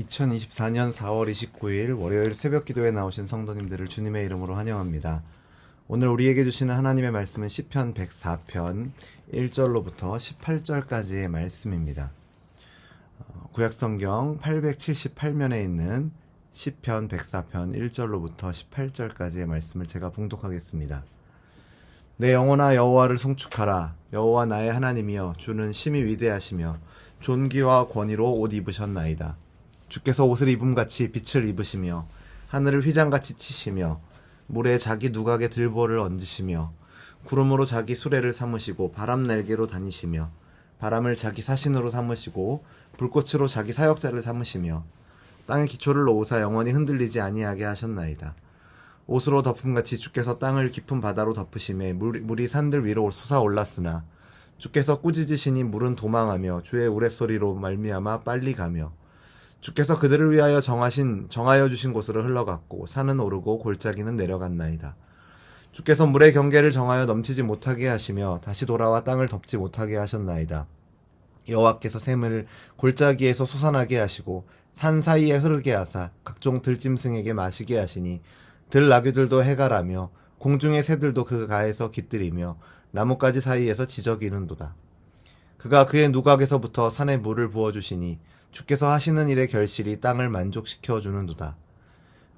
2024년 4월 29일 월요일 새벽 기도에 나오신 성도님들을 주님의 이름으로 환영합니다. 오늘 우리에게 주시는 하나님의 말씀은 시편 104편 1절로부터 18절까지의 말씀입니다. 어, 구약 성경 878면에 있는 시편 104편 1절로부터 18절까지의 말씀을 제가 봉독하겠습니다. 내 영혼아 여호와를 송축하라 여호와 나의 하나님이여 주는 심히 위대하시며 존귀와 권위로 옷 입으셨나이다. 주께서 옷을 입음같이 빛을 입으시며 하늘을 휘장같이 치시며 물에 자기 누각에 들보를 얹으시며 구름으로 자기 수레를 삼으시고 바람 날개로 다니시며 바람을 자기 사신으로 삼으시고 불꽃으로 자기 사역자를 삼으시며 땅의 기초를 놓으사 영원히 흔들리지 아니하게 하셨나이다. 옷으로 덮음같이 주께서 땅을 깊은 바다로 덮으심에 물, 물이 산들 위로 솟아올랐으나 주께서 꾸짖으시니 물은 도망하며 주의 우레소리로 말미암아 빨리 가며 주께서 그들을 위하여 정하신 정하여 주신 곳으로 흘러갔고 산은 오르고 골짜기는 내려갔나이다. 주께서 물의 경계를 정하여 넘치지 못하게 하시며 다시 돌아와 땅을 덮지 못하게 하셨나이다. 여호와께서 샘을 골짜기에서 솟아나게 하시고 산 사이에 흐르게 하사 각종 들짐승에게 마시게 하시니 들 나귀들도 해가라며 공중의 새들도 그 가에서 깃들이며 나뭇가지 사이에서 지저귀는도다. 그가 그의 누각에서부터 산에 물을 부어 주시니 주께서 하시는 일의 결실이 땅을 만족시켜 주는도다.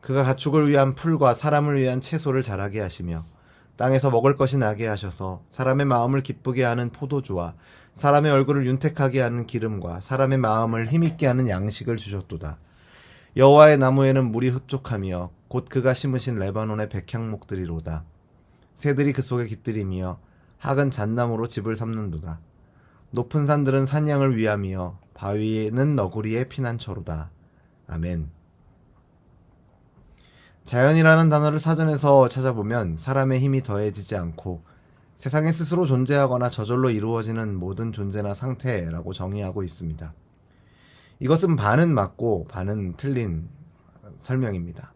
그가 가축을 위한 풀과 사람을 위한 채소를 자라게 하시며 땅에서 먹을 것이 나게 하셔서 사람의 마음을 기쁘게 하는 포도주와 사람의 얼굴을 윤택하게 하는 기름과 사람의 마음을 힘있게 하는 양식을 주셨도다. 여호와의 나무에는 물이 흡족하며 곧 그가 심으신 레바논의 백향목들이로다. 새들이 그 속에 깃들이며 학은 잣나무로 집을 삼는도다. 높은 산들은 산양을 위함이여 바위는 너구리의 피난처로다. 아멘. 자연이라는 단어를 사전에서 찾아보면 사람의 힘이 더해지지 않고 세상에 스스로 존재하거나 저절로 이루어지는 모든 존재나 상태라고 정의하고 있습니다. 이것은 반은 맞고 반은 틀린 설명입니다.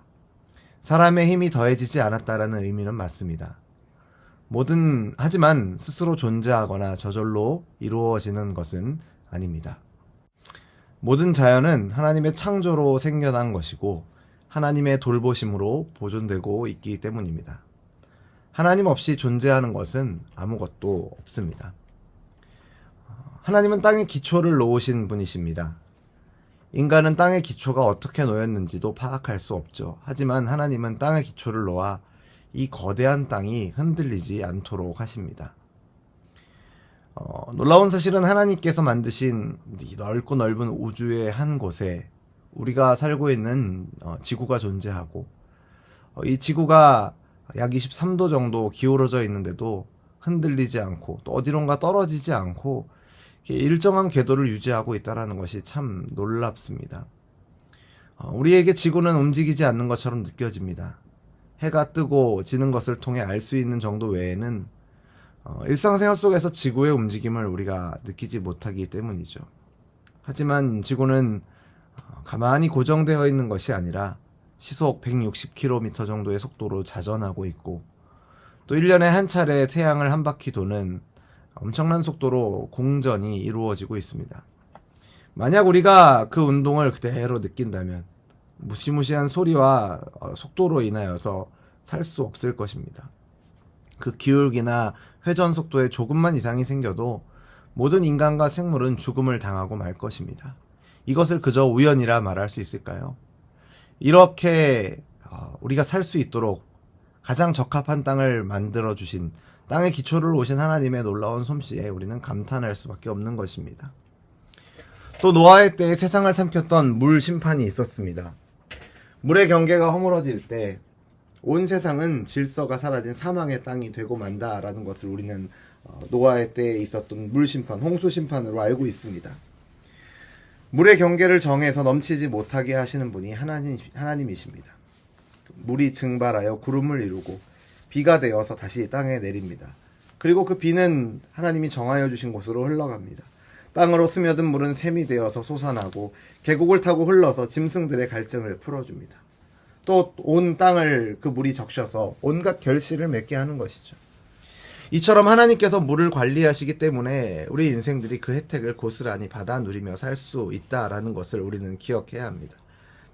사람의 힘이 더해지지 않았다라는 의미는 맞습니다. 모든 하지만 스스로 존재하거나 저절로 이루어지는 것은 아닙니다. 모든 자연은 하나님의 창조로 생겨난 것이고 하나님의 돌보심으로 보존되고 있기 때문입니다. 하나님 없이 존재하는 것은 아무것도 없습니다. 하나님은 땅의 기초를 놓으신 분이십니다. 인간은 땅의 기초가 어떻게 놓였는지도 파악할 수 없죠. 하지만 하나님은 땅의 기초를 놓아 이 거대한 땅이 흔들리지 않도록 하십니다. 어, 놀라운 사실은 하나님께서 만드신 이 넓고 넓은 우주의 한 곳에 우리가 살고 있는 어, 지구가 존재하고 어, 이 지구가 약 23도 정도 기울어져 있는데도 흔들리지 않고 또 어디론가 떨어지지 않고 일정한 궤도를 유지하고 있다는 것이 참 놀랍습니다. 어, 우리에게 지구는 움직이지 않는 것처럼 느껴집니다. 해가 뜨고 지는 것을 통해 알 수 있는 정도 외에는 어, 일상생활 속에서 지구의 움직임을 우리가 느끼지 못하기 때문이죠. 하지만 지구는 어, 가만히 고정되어 있는 것이 아니라 시속 160km 정도의 속도로 자전하고 있고 또 1년에 한 차례 태양을 한 바퀴 도는 엄청난 속도로 공전이 이루어지고 있습니다. 만약 우리가 그 운동을 그대로 느낀다면 무시무시한 소리와 어, 속도로 인하여서 살 수 없을 것입니다. 그 기울기나 회전 속도에 조금만 이상이 생겨도 모든 인간과 생물은 죽음을 당하고 말 것입니다. 이것을 그저 우연이라 말할 수 있을까요? 이렇게 어, 우리가 살 수 있도록 가장 적합한 땅을 만들어 주신 땅의 기초를 오신 하나님의 놀라운 솜씨에 우리는 감탄할 수밖에 없는 것입니다. 또 노아의 때에 세상을 삼켰던 물 심판이 있었습니다. 물의 경계가 허물어질 때 온 세상은 질서가 사라진 사망의 땅이 되고 만다라는 것을 우리는 어, 노아의 때에 있었던 물 심판, 홍수 심판으로 알고 있습니다. 물의 경계를 정해서 넘치지 못하게 하시는 분이 하나님, 하나님이십니다. 물이 증발하여 구름을 이루고 비가 되어서 다시 땅에 내립니다. 그리고 그 비는 하나님이 정하여 주신 곳으로 흘러갑니다. 땅으로 스며든 물은 샘이 되어서 솟아나고 계곡을 타고 흘러서 짐승들의 갈증을 풀어줍니다. 또 온 땅을 그 물이 적셔서 온갖 결실을 맺게 하는 것이죠. 이처럼 하나님께서 물을 관리하시기 때문에 우리 인생들이 그 혜택을 고스란히 받아 누리며 살 수 있다라는 것을 우리는 기억해야 합니다.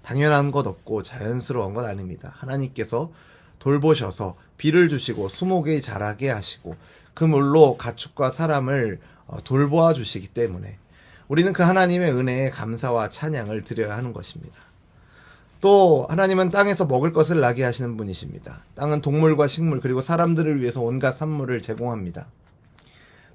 당연한 것 없고 자연스러운 것 아닙니다. 하나님께서 돌보셔서 비를 주시고 수목이 자라게 하시고 그 물로 가축과 사람을 어, 돌보아 주시기 때문에 우리는 그 하나님의 은혜에 감사와 찬양을 드려야 하는 것입니다. 또 하나님은 땅에서 먹을 것을 나게 하시는 분이십니다. 땅은 동물과 식물 그리고 사람들을 위해서 온갖 산물을 제공합니다.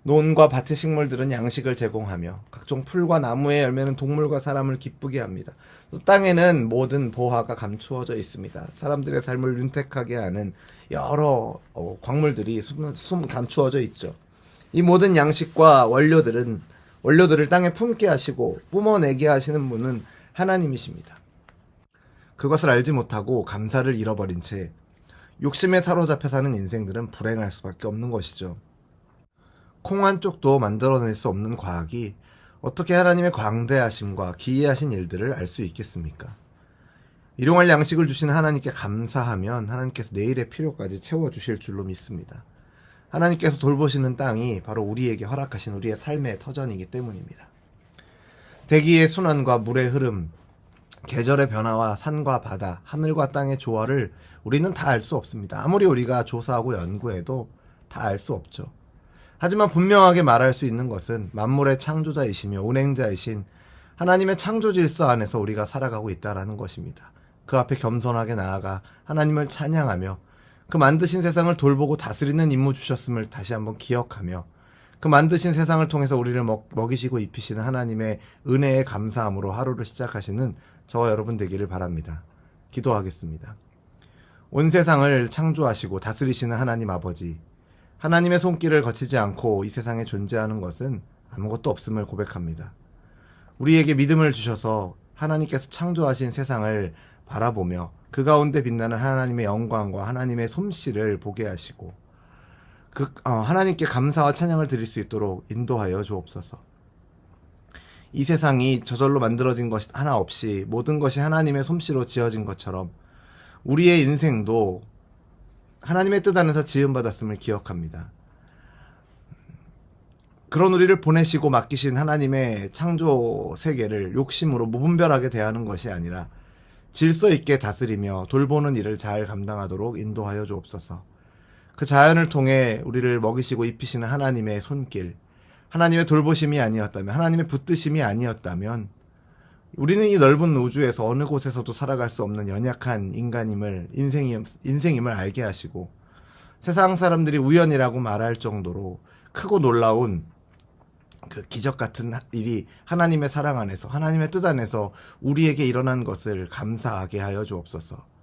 논과 밭의 식물들은 양식을 제공하며 각종 풀과 나무의 열매는 동물과 사람을 기쁘게 합니다. 또 땅에는 모든 보화가 감추어져 있습니다. 사람들의 삶을 윤택하게 하는 여러 어, 광물들이 숨, 숨 감추어져 있죠. 이 모든 양식과 원료들은 원료들을 땅에 품게 하시고 뿜어내게 하시는 분은 하나님이십니다. 그것을 알지 못하고 감사를 잃어버린 채 욕심에 사로잡혀 사는 인생들은 불행할 수밖에 없는 것이죠. 콩 한 쪽도 만들어낼 수 없는 과학이 어떻게 하나님의 광대하심과 기이하신 일들을 알 수 있겠습니까? 일용할 양식을 주신 하나님께 감사하면 하나님께서 내일의 필요까지 채워주실 줄로 믿습니다. 하나님께서 돌보시는 땅이 바로 우리에게 허락하신 우리의 삶의 터전이기 때문입니다. 대기의 순환과 물의 흐름, 계절의 변화와 산과 바다, 하늘과 땅의 조화를 우리는 다 알 수 없습니다. 아무리 우리가 조사하고 연구해도 다 알 수 없죠. 하지만 분명하게 말할 수 있는 것은 만물의 창조자이시며 운행자이신 하나님의 창조 질서 안에서 우리가 살아가고 있다라는 것입니다. 그 앞에 겸손하게 나아가 하나님을 찬양하며 그 만드신 세상을 돌보고 다스리는 임무 주셨음을 다시 한번 기억하며 그 만드신 세상을 통해서 우리를 먹, 먹이시고 입히시는 하나님의 은혜에 감사함으로 하루를 시작하시는 저와 여러분 되기를 바랍니다. 기도하겠습니다. 온 세상을 창조하시고 다스리시는 하나님 아버지, 하나님의 손길을 거치지 않고 이 세상에 존재하는 것은 아무것도 없음을 고백합니다. 우리에게 믿음을 주셔서 하나님께서 창조하신 세상을 바라보며 그 가운데 빛나는 하나님의 영광과 하나님의 솜씨를 보게 하시고 그 어, 하나님께 감사와 찬양을 드릴 수 있도록 인도하여 주옵소서. 이 세상이 저절로 만들어진 것 하나 없이 모든 것이 하나님의 솜씨로 지어진 것처럼 우리의 인생도 하나님의 뜻 안에서 지음받았음을 기억합니다. 그런 우리를 보내시고 맡기신 하나님의 창조 세계를 욕심으로 무분별하게 대하는 것이 아니라 질서 있게 다스리며 돌보는 일을 잘 감당하도록 인도하여 주옵소서. 그 자연을 통해 우리를 먹이시고 입히시는 하나님의 손길, 하나님의 돌보심이 아니었다면, 하나님의 붙드심이 아니었다면, 우리는 이 넓은 우주에서 어느 곳에서도 살아갈 수 없는 연약한 인간임을, 인생임, 인생임을 알게 하시고, 세상 사람들이 우연이라고 말할 정도로 크고 놀라운 그 기적 같은 일이 하나님의 사랑 안에서, 하나님의 뜻 안에서 우리에게 일어난 것을 감사하게 하여 주옵소서.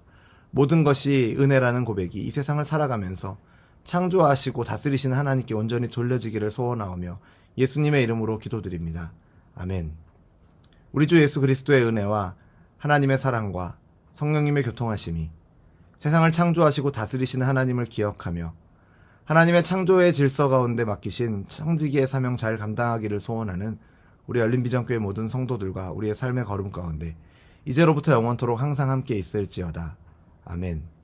모든 것이 은혜라는 고백이 이 세상을 살아가면서 창조하시고 다스리시는 하나님께 온전히 돌려지기를 소원하오며 예수님의 이름으로 기도드립니다. 아멘. 우리 주 예수 그리스도의 은혜와 하나님의 사랑과 성령님의 교통하심이 세상을 창조하시고 다스리시는 하나님을 기억하며 하나님의 창조의 질서 가운데 맡기신 청지기의 사명 잘 감당하기를 소원하는 우리 열린비전교회 모든 성도들과 우리의 삶의 걸음 가운데 이제로부터 영원토록 항상 함께 있을지어다. 아멘.